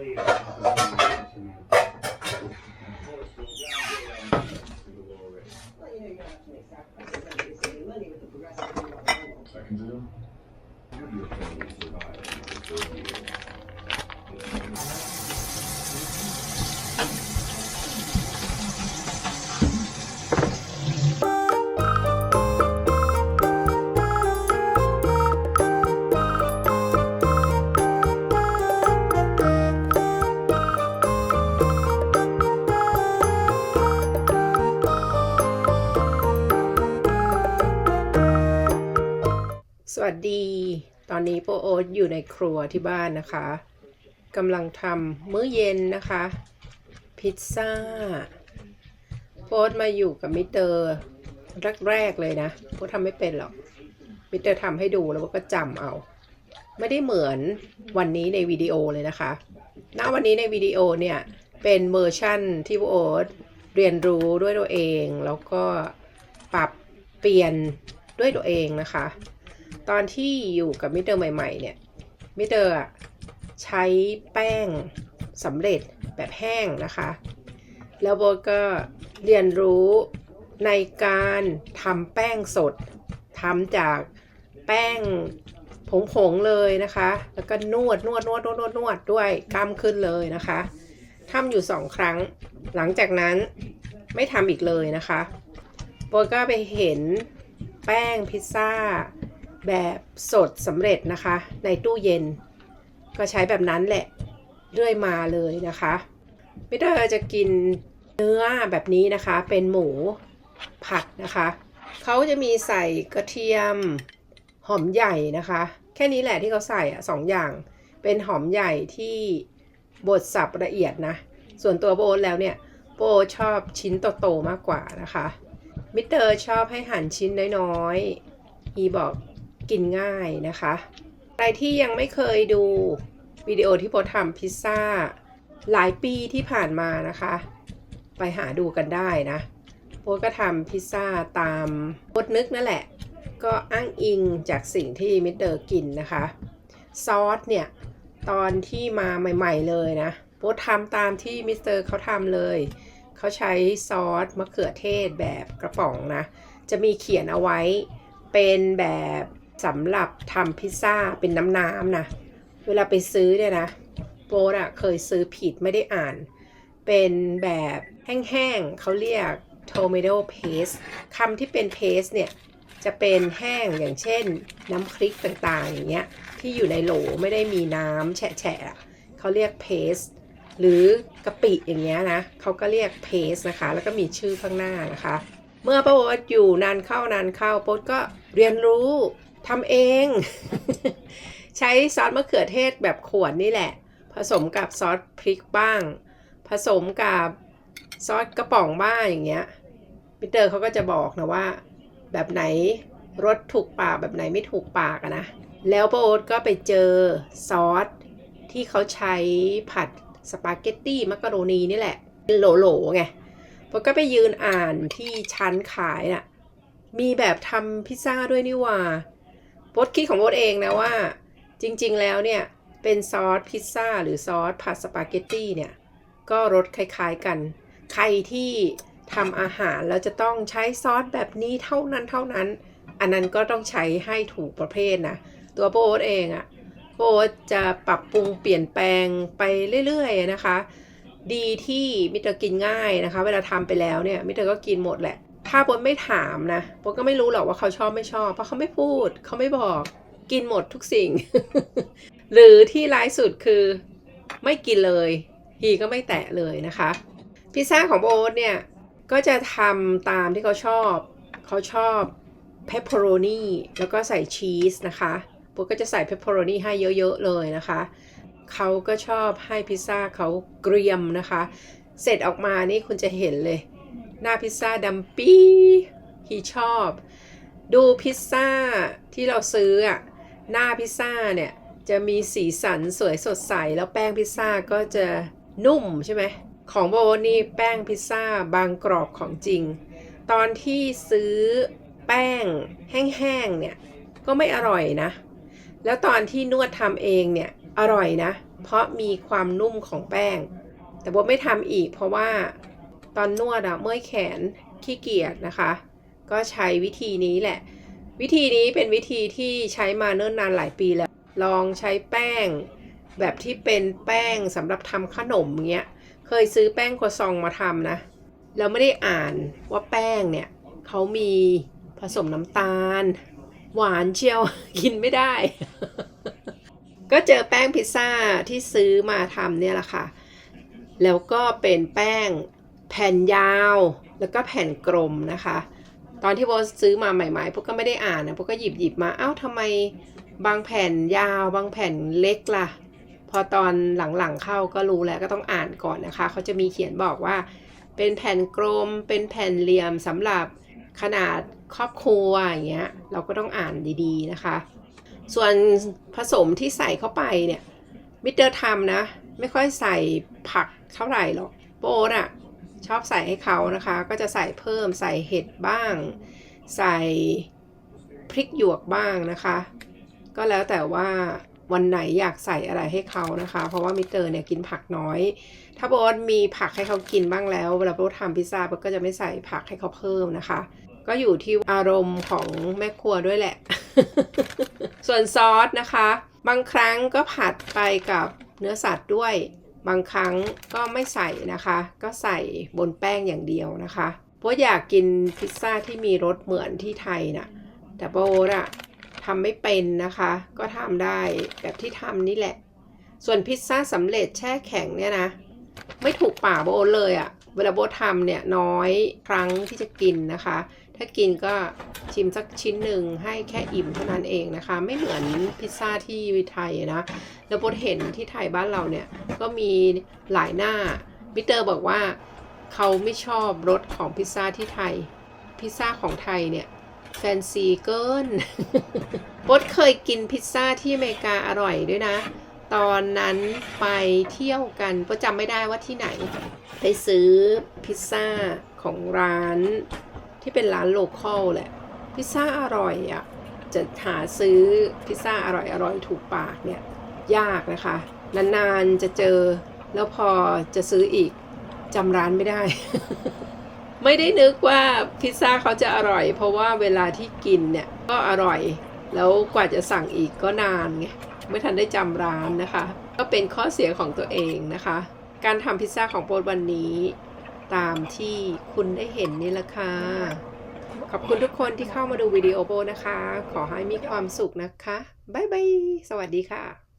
really. วัสดี ตอนนี้โปโอ๊ตอยู่ในครัวที่บ้านนะคะกำลังทำมื้อเย็นนะคะ พิซซ่าโปโอ๊ตมาอยู่กับมิเตอร์แรกๆเลยนะโปโอ๊ตทำไม่เป็นหรอก มิเตอร์ทำให้ดูแล้วก็จำเอา ไม่ได้เหมือนวันนี้ในวิดีโอเลยนะคะณวันนี้ในวิดีโอเนี่ย เป็นเวอร์ชั่นที่โปโอ๊ตเรียนรู้ด้วยตัวเอง แล้วก็ปรับเปลี่ยนด้วยตัวเองนะคะ ตอนที่อยู่กับมิเตอร์ใหม่ ๆ เนี่ยมิเตอร์ใช้แป้งสำเร็จแบบแห้งนะคะ แล้วโบก็เรียนรู้ในการทำแป้งสดทำจากแป้งผงๆเลยนะคะ แล้วก็นวดนวดนวดนวดนวดนวดด้วยกล้ามขึ้นเลยนะคะทำอยู่สองครั้ง หลังจากนั้นไม่ทำอีกเลยนะคะโบก็ไปเห็นแป้งพิซซ่า แบบสดสำเร็จนะคะ ในตู้เย็น ก็ใช้แบบนั้นแหละเรื่อยมาเลยนะคะมิเตอร์จะกินเนื้อแบบนี้นะคะ เป็นหมูผัดนะคะเขาจะมีใส่กระเทียมหอมใหญ่นะคะ แค่นี้แหละที่เขาใส่อะสองอย่าง เป็นหอมใหญ่ที่บดสับละเอียดนะ ส่วนตัวโบทแล้วเนี่ยโบชอบชิ้นโตๆมากกว่านะคะ มิเตอร์ชอบให้หั่นชิ้นน้อยๆอีบอก กินง่ายนะคะ ใครที่ยังไม่เคยดูวิดีโอที่โพทำพิซซ่า หลายปีที่ผ่านมานะคะ ไปหาดูกันได้นะโพสก็ทำพิซซ่าตามโพสนึกนั่นแหละ ก็อ้างอิงจากสิ่งที่มิสเตอร์กินนะคะ ซอสเนี่ย ตอนที่มาใหม่ ๆ เลยนะโพสทำตามที่มิสเตอร์เขาทำเลย เขาใช้ซอสมะเขือเทศแบบกระป๋องนะ จะมีเขียนเอาไว้เป็นแบบ สำหรับทำพิซซ่าเป็นน้ำๆนะ เวลาไปซื้อเนี่ยนะโปรดอะเคยซื้อผิดไม่ได้อ่าน เป็นแบบแห้งๆเขาเรียก tomato paste คำที่เป็น paste เนี่ย จะเป็นแห้งอย่างเช่น น้ำพริกต่างๆ อย่างเงี้ย ที่อยู่ในโหลไม่ได้มีน้ำแฉะๆอะเขาเรียก paste หรือกะปิอย่างเงี้ยนะเขาก็เรียก paste นะคะ แล้วก็มีชื่อข้างหน้านะคะ เมื่อป้าโอ๊ตอยู่นานเข้านานเข้าโป๊ตก็เรียนรู้ ทำเอง ใช้ซอสมะเขือเทศแบบขวดนี่แหละ ผสมกับซอสพริกบ้าง ผสมกับซอสกระป๋องบ้างอย่างเงี้ยพีเตอร์เขาก็จะบอกนะว่า แบบไหนรสถูกปากแบบไหนไม่ถูกปากอะนะ แล้วป้าโอ๊ตก็ไปเจอซอสที่เขาใช้ผัดสปาเกตตี้มักกะโรนีนี่แหละเป็นโหลๆไงพอก็ไปยืนอ่านที่ชั้นขายน่ะ มีแบบทำพิซซ่าด้วยนี่ว่า โพสคิดของโพสเองนะว่า จริงๆแล้วเนี่ย เป็นซอสพิซซ่าหรือซอสผัดสปาเกตตี้เนี่ย ก็รสคล้ายๆกัน ใครที่ทำอาหารแล้วจะต้องใช้ซอสแบบนี้เท่านั้นเท่านั้น อันนั้นก็ต้องใช้ให้ถูกประเภทนะ ตัวโพสเองอะโพสจะปรับปรุงเปลี่ยนแปลงไปเรื่อยๆนะคะ ดีที่มิเตอร์กินง่ายนะคะ เวลาทำไปแล้วเนี่ยมิเตอร์ก็กินหมดแหละ ถ้าปนไม่ถามนะปนก็ไม่รู้หรอกว่าเขาชอบไม่ชอบ เพราะเขาไม่พูด เขาไม่บอกกินหมดทุกสิ่ง หรือที่ร้ายสุดคือไม่กินเลยฮีก็ไม่แตะเลยนะคะ พิซซ่าของโอ๊ตเนี่ย ก็จะทำตามที่เขาชอบ เขาชอบเพปเปอโรนีแล้วก็ใส่ชีสนะคะโอ๊ก็จะใส่เพปเปอโรนีให้เยอะๆเลยนะคะ เขาก็ชอบให้พิซซ่าเขาเกรียมนะคะ เสร็จออกมานี่คุณจะเห็นเลย หน้าพิซซ่าดำปีฮีชอบ ดูพิซซ่าที่เราซื้ออะหน้าพิซซ่าเนี่ยจะมีสีสันสวยสดใส แล้วแป้งพิซซ่าก็จะนุ่มใช่ไหมของโบนี่แป้งพิซซ่าบางกรอบของจริง ตอนที่ซื้อแป้งแห้งๆเนี่ยก็ไม่อร่อยนะ แล้วตอนที่นวดทำเองเนี่ยอร่อยนะ เพราะมีความนุ่มของแป้ง แต่โบไม่ทำอีกเพราะว่า ตอนนวดอะเมื่อยแขนขี้เกียจนะคะ ก็ใช้วิธีนี้แหละ วิธีนี้เป็นวิธีที่ใช้มาเนิ่นนานหลายปีแล้ว ลองใช้แป้ง แบบที่เป็นแป้งสำหรับทำขนมเงี้ย เคยซื้อแป้งครัวซองมาทำนะ แล้วไม่ได้อ่านว่าแป้งเนี่ยเขามีผสมน้ำตาล หวานเชียวกินไม่ได้ ก็เจอแป้งพิซซ่าที่ซื้อมาทำเนี่ยแหละค่ะ แล้วก็เป็นแป้ง แผ่นยาวแล้วก็แผ่นกลมนะคะ ตอนที่โบซื้อมาใหม่ๆพวกก็ไม่ได้อ่านนะพวกก็หยิบหยิบมาเอ้าทำไมบางแผ่นยาว บางแผ่นเล็กล่ะ พอตอนหลังๆเข้าก็รู้แล้วก็ต้องอ่านก่อนนะคะเขาจะมีเขียนบอกว่า เป็นแผ่นกลมเป็นแผ่นเหลี่ยมสำหรับขนาดครอบครัวอย่างเงี้ยเราก็ต้องอ่านดีๆนะคะ ส่วนผสมที่ใส่เข้าไปเนี่ยมิเตอร์ทำนะ ไม่ค่อยใส่ผักเท่าไหร่หรอกโป๊ดอะ ชอบใส่ให้เขานะคะ ก็จะใส่เพิ่มใส่เห็ดบ้าง ใส่พริกหยวกบ้างนะคะ ก็แล้วแต่ว่าวันไหนอยากใส่อะไรให้เขานะคะ เพราะว่ามิเตอร์เนี่ยกินผักน้อย ถ้าโบทมีผักให้เขากินบ้างแล้ว เวลาโบททำพิซซ่าโบทก็จะไม่ใส่ผักให้เขาเพิ่มนะคะ ก็อยู่ที่อารมณ์ของแม่ครัวด้วยแหละ ส่วนซอสนะคะ บางครั้งก็ผัดไปกับเนื้อสัตว์ด้วย บางครั้งก็ไม่ใส่นะคะ ก็ใส่บนแป้งอย่างเดียวนะคะโบทอยากกินพิซซ่าที่มีรสเหมือนที่ไทยนะแต่โบทอะทำไม่เป็นนะคะ ก็ทำได้แบบที่ทำนี่แหละ ส่วนพิซซ่าสำเร็จแช่แข็งเนี่ยนะ ไม่ถูกปากโบเลยอะเวลาโบทำเนี่ยน้อยครั้งที่จะกินนะคะ ถ้ากินก็ชิมสักชิ้นหนึ่งให้แค่อิ่มเท่านั้นเองนะคะ ไม่เหมือนพิซซ่าที่ไทยนะแล้วโบทเห็นที่ไทยบ้านเราเนี่ยก็มีหลายหน้ามิเตอร์บอกว่าเขาไม่ชอบรสของพิซซ่าที่ไทย พิซซ่าของไทยเนี่ยแฟนซีเกินโบทเคยกินพิซซ่าที่อเมริกาอร่อยด้วยนะ ตอนนั้นไปเที่ยวกันโบทจำไม่ได้ว่าที่ไหน ไปซื้อพิซซ่าของร้าน ที่เป็นร้านโลคอลแหละ พิซซ่าอร่อยอะ่ะจะหาซื้อพิซซ่าอร่อยอร่อยถูกปากเนี่ยยากนะคะ นานๆจะเจอ แล้วพอจะซื้ออีกจำร้านไม่ได้ ไม่ได้นึกว่าพิซซ่าเขาจะอร่อย เพราะว่าเวลาที่กินเนี่ยก็อร่อย แล้วกว่าจะสั่งอีกก็นานไงไม่ทันได้จำร้านนะคะ ก็เป็นข้อเสียของตัวเองนะคะ การทำพิซซ่าของโปรดวันนี้ ตามที่คุณได้เห็นนี่แหละค่ะ ขอบคุณทุกคนที่เข้ามาดูวิดีโอโบนะคะ ขอให้มีความสุขนะคะ บ๊ายบาย สวัสดีค่ะ